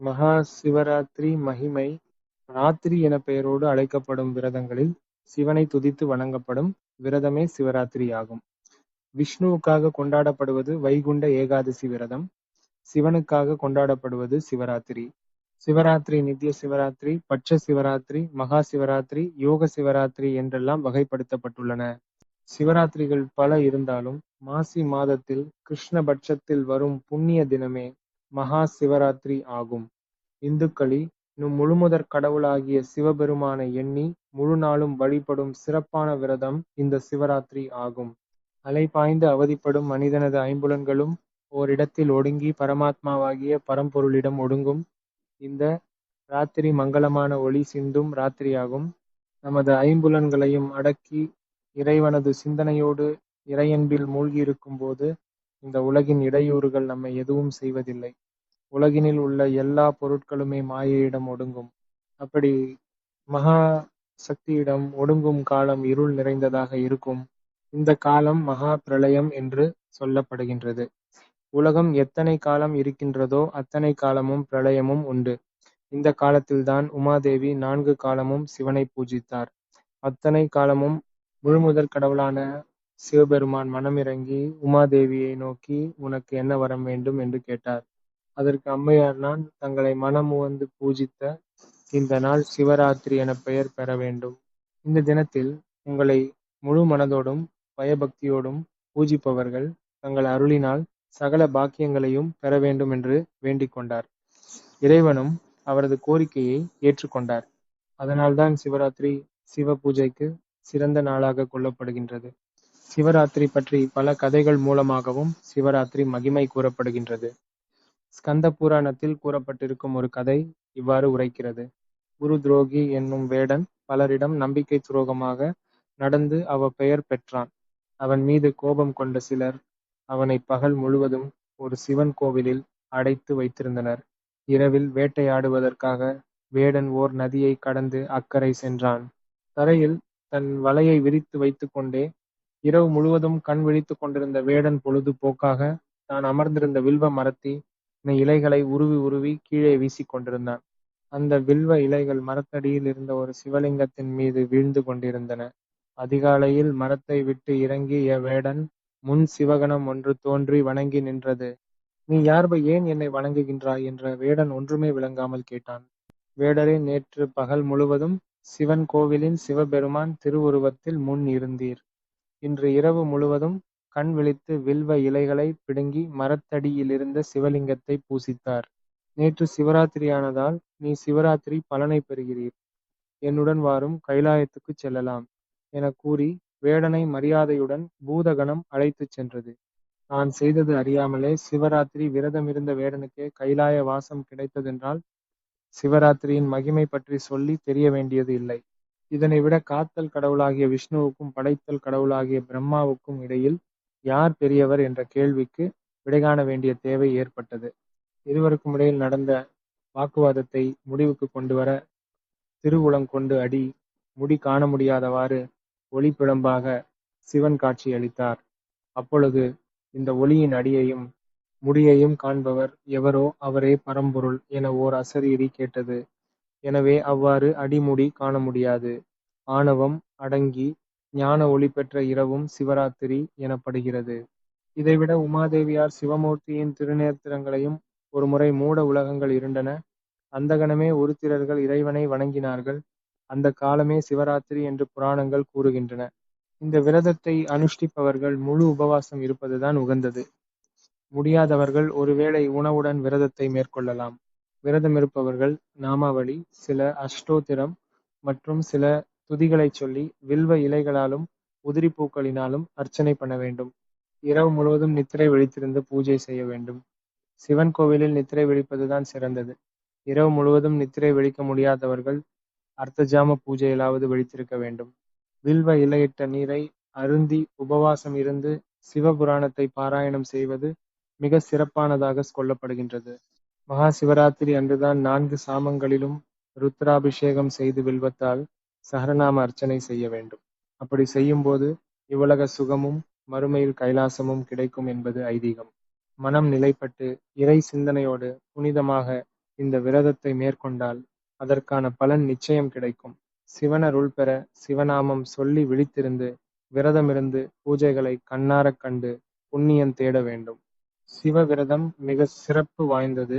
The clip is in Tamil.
மகா சிவராத்திரி மகிமை ராத்திரி என பெயரோடு அழைக்கப்படும் விரதங்களில் சிவனை துதித்து வணங்கப்படும் விரதமே சிவராத்திரி ஆகும் விஷ்ணுவுக்காக கொண்டாடப்படுவது வைகுண்ட ஏகாதசி விரதம் சிவனுக்காக கொண்டாடப்படுவது சிவராத்திரி. சிவராத்திரி நித்திய சிவராத்திரி பட்ச சிவராத்திரி மகா சிவராத்திரி யோக சிவராத்திரி என்றெல்லாம் வகைப்படுத்தப்பட்டுள்ளன. சிவராத்திரிகள் பல இருந்தாலும் மாசி மாதத்தில் கிருஷ்ண பட்சத்தில் வரும் புண்ணிய தினமே மகா சிவராத்திரி ஆகும். இந்துக்களி நும் முழுமுதற் கடவுளாகிய சிவபெருமானை எண்ணி முழு நாளும் வழிபடும் சிறப்பான விரதம் இந்த சிவராத்திரி ஆகும். அலைபாய்ந்து அவதிப்படும் மனிதனது ஐம்புலன்களும் ஓரிடத்தில் ஒடுங்கி பரமாத்மாவாகிய பரம்பொருளிடம் ஒடுங்கும். இந்த ராத்திரி மங்களமான ஒளி சிந்தும் ராத்திரியாகும். நமது ஐம்புலன்களையும் அடக்கி இறைவனது சிந்தனையோடு இறையன்பில் மூழ்கியிருக்கும் போது இந்த உலகின் இடையூறுகள் நம்மை எதுவும் செய்வதில்லை. உலகினில் உள்ள எல்லா பொருட்களுமே மாயையிடம் ஒடுங்கும். அப்படி மகா சக்தியிடம் ஒடுங்கும் காலம் இருள் நிறைந்ததாக இருக்கும். இந்த காலம் மகா பிரளயம் என்று சொல்லப்படுகின்றது. உலகம் எத்தனை காலம் இருக்கின்றதோ அத்தனை காலமும் பிரளயமும் உண்டு. இந்த காலத்தில்தான் உமாதேவி நான்கு காலமும் சிவனை பூஜித்தார். அத்தனை காலமும் முழுமுதற் கடவுளான சிவபெருமான் மனமிறங்கி உமாதேவியை நோக்கி உனக்கு என்ன வரம் வேண்டும் என்று கேட்டார். அதற்கு அம்மையார் நான் தங்களை மனமுவந்து பூஜித்த இந்த நாள் சிவராத்திரி என பெயர் பெற வேண்டும். இந்த தினத்தில் உங்களை முழு மனதோடும் பயபக்தியோடும் பூஜிப்பவர்கள் தங்கள் அருளினால் சகல பாக்கியங்களையும் பெற வேண்டும் என்று வேண்டிக் கொண்டார். இறைவனும் அவரது கோரிக்கையை ஏற்றுக்கொண்டார் அதனால்தான் சிவராத்திரி சிவ பூஜைக்கு சிறந்த நாளாக கொள்ளப்படுகின்றது. சிவராத்திரி பற்றி பல கதைகள் மூலமாகவும் சிவராத்திரி மகிமை கூறப்படுகின்றது. ஸ்கந்த புராணத்தில் கூறப்பட்டிருக்கும் ஒரு கதை இவ்வாறு உரைக்கிறது. குரு துரோகி என்னும் வேடன் பலரிடம் நம்பிக்கை துரோகமாக நடந்து அவ பெயர் பெற்றான். அவன் மீது கோபம் கொண்ட சிலர் அவனை பகல் முழுவதும் ஒரு சிவன் கோவிலில் அடைத்து வைத்திருந்தனர். இரவில் வேட்டையாடுவதற்காக வேடன் ஓர் நதியை கடந்து அக்கறை சென்றான். தரையில் தன் வலையை விரித்து வைத்துக்கொண்டே இரவு முழுவதும் கண் விழித்துக் கொண்டிருந்த வேடன் பொழுது போக்காக தான் அமர்ந்திருந்த வில்வ மரத்தி இலைகளை உருவி உருவி கீழே வீசிக் கொண்டிருந்தான். அந்த வில்வ இலைகள் மரத்தடியில் இருந்த ஒரு சிவலிங்கத்தின் மீது வீழ்ந்து கொண்டிருந்தன. அதிகாலையில் மரத்தை விட்டு இறங்கிய வேடன் முன் சிவகணம் ஒன்று தோன்றி வணங்கி நின்றது. நீ யார்ப ஏன் என்னை வணங்குகின்றாய்? என்ற வேடன் ஒன்றுமே விளங்காமல் கேட்டான். வேடரே நேற்று பகல் முழுவதும் சிவன் கோவிலின் சிவபெருமான் திருவுருவத்தில் முன் இருந்தீர். இன்று இரவு முழுவதும் கண் விழித்து வில்வ இலைகளை பிடுங்கி மரத்தடியிலிருந்த சிவலிங்கத்தை பூசித்தார். நேற்று சிவராத்திரியானதால் நீ சிவராத்திரி பலனை பெறுகிறீர். என்னுடன் வாரும் கைலாயத்துக்கு செல்லலாம் என கூறி வேடனை மரியாதையுடன் பூதகணம் அழைத்துச் சென்றது. நான் செய்தது அறியாமலே சிவராத்திரி விரதமிருந்த வேடனுக்கே கைலாய வாசம் கிடைத்ததென்றால் சிவராத்திரியின் மகிமை பற்றி சொல்லி தெரிய வேண்டியது இல்லை. இதனை விட காத்தல் கடவுளாகிய விஷ்ணுவுக்கும் படைத்தல் கடவுளாகிய பிரம்மாவுக்கும் இடையில் யார் பெரியவர் என்ற கேள்விக்கு விடைகாண வேண்டிய தேவை ஏற்பட்டது. இருவருக்கும் இடையில் நடந்த வாக்குவாதத்தை முடிவுக்கு கொண்டு வர திருவுளங்கொண்டு அடி முடி காண முடியாதவாறு ஒளி பிழம்பாக சிவன் காட்சி அளித்தார். அப்பொழுது இந்த ஒளியின் அடியையும் முடியையும் காண்பவர் எவரோ அவரே பரம்பொருள் என ஓர் அசரீரி கேட்டது. எனவே அவ்வாறு அடிமுடி காண முடியாது ஆணவம் அடங்கி ஞான ஒளி பெற்ற இரவும் சிவராத்திரி எனப்படுகிறது. இதைவிட உமாதேவியார் சிவமூர்த்தியின் திருநேத்திரங்களையும் ஒரு முறை மூட உலகங்கள் இருண்டன. அந்தகணமே ஒரு உருத்திரர்கள் இறைவனை வணங்கினார்கள். அந்த காலமே சிவராத்திரி என்று புராணங்கள் கூறுகின்றன. இந்த விரதத்தை அனுஷ்டிப்பவர்கள் முழு உபவாசம் இருப்பதுதான் உகந்தது. முடியாதவர்கள் ஒருவேளை உணவுடன் விரதத்தை மேற்கொள்ளலாம். விரதம் இருப்பவர்கள் நாமாவளி சில அஷ்டோத்திரம் மற்றும் சில துதிகளைச் சொல்லி வில்வ இலைகளாலும் உதிரி பூக்களினாலும் அர்ச்சனை பண்ண வேண்டும். இரவு முழுவதும் நித்திரை விழித்திருந்து பூஜை செய்ய வேண்டும். சிவன் கோவிலில் நித்திரை விழிப்பதுதான் சிறந்தது. இரவு முழுவதும் நித்திரை விழிக்க முடியாதவர்கள் அர்த்தஜாம பூஜையிலாவது விழித்திருக்க வேண்டும். வில்வ இலையிட்ட நீரை அருந்தி உபவாசம் இருந்து சிவபுராணத்தை பாராயணம் செய்வது மிக சிறப்பானதாக கொள்ளப்படுகின்றது. மகா சிவராத்திரி அன்றுதான் நான்கு சாமங்களிலும் ருத்ராபிஷேகம் செய்து வில்வத்தால் சஹரநாம அர்ச்சனை செய்ய வேண்டும். அப்படி செய்யும்போது இவ்வுலக சுகமும் மறுமையில் கைலாசமும் கிடைக்கும் என்பது ஐதீகம். மனம் நிலைப்பட்டு இறை சிந்தனையோடு புனிதமாக இந்த விரதத்தை மேற்கொண்டால் அதற்கான பலன் நிச்சயம் கிடைக்கும். சிவனருள் பெற சிவநாமம் சொல்லி விழித்திருந்து விரதமிருந்து பூஜைகளை கண்ணாரக் கண்டு புண்ணியம் தேட வேண்டும். சிவ விரதம் மிக சிறப்பு வாய்ந்தது.